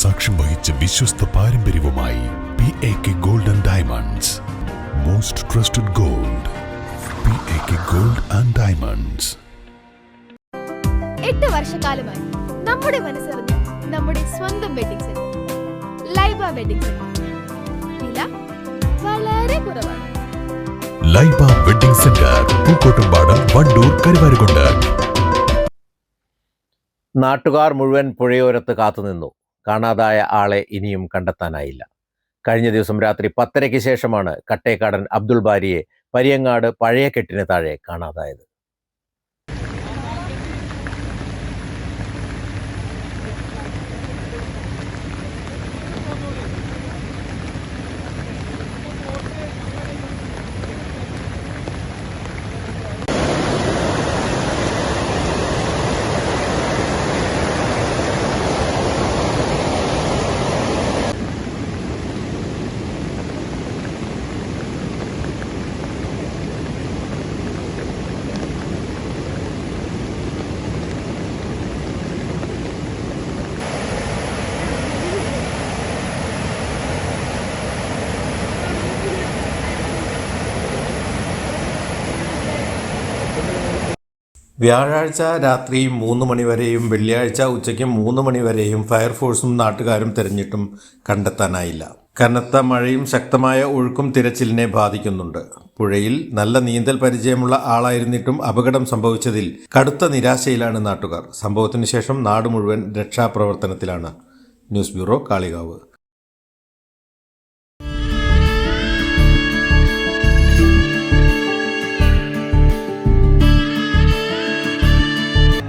സാക്ഷ്യം വഹിച്ച വിശ്വസ്ത പാരമ്പര്യവുമായി P A K gold and diamonds most trusted gold P A K gold and diamonds എട്ട് വർഷക്കാലമായി നമ്മുടെ മനസ്സറിഞ്ഞ നമ്മുടെ സ്വന്തം wedding centre Laiba wedding centre വില വളരെ കുറവാണ്. Laiba wedding centre Pookkottumpadam Wandoor Karuvarakundu. നാട്ടുകാർ മുഴുവൻ പുഴയോരത്ത് കാത്തുനിന്നു. കാണാതായ ആളെ ഇനിയും കണ്ടെത്താനായില്ല. കഴിഞ്ഞ ദിവസം രാത്രി പത്തരയ്ക്ക് ശേഷമാണ് കട്ടേക്കാടൻ അബ്ദുൾ ബാരിയെ പരിയങ്ങാട് പഴയ കെട്ടിന് താഴെ കാണാതായത്. വ്യാഴാഴ്ച രാത്രി മൂന്ന് മണിവരെയും വെള്ളിയാഴ്ച ഉച്ചയ്ക്ക് മൂന്ന് മണിവരെയും ഫയർഫോഴ്സും നാട്ടുകാരും തെരഞ്ഞിട്ടും കണ്ടെത്താനായില്ല. കനത്ത മഴയും ശക്തമായ ഒഴുക്കും തിരച്ചിലിനെ ബാധിക്കുന്നുണ്ട്. പുഴയിൽ നല്ല നീന്തൽ പരിചയമുള്ള ആളായിരുന്നിട്ടും അപകടം സംഭവിച്ചതിൽ കടുത്ത നിരാശയിലാണ് നാട്ടുകാർ. സംഭവത്തിന് ശേഷം നാട് മുഴുവൻ രക്ഷാപ്രവർത്തനത്തിലാണ്. News bureau Kalikavu.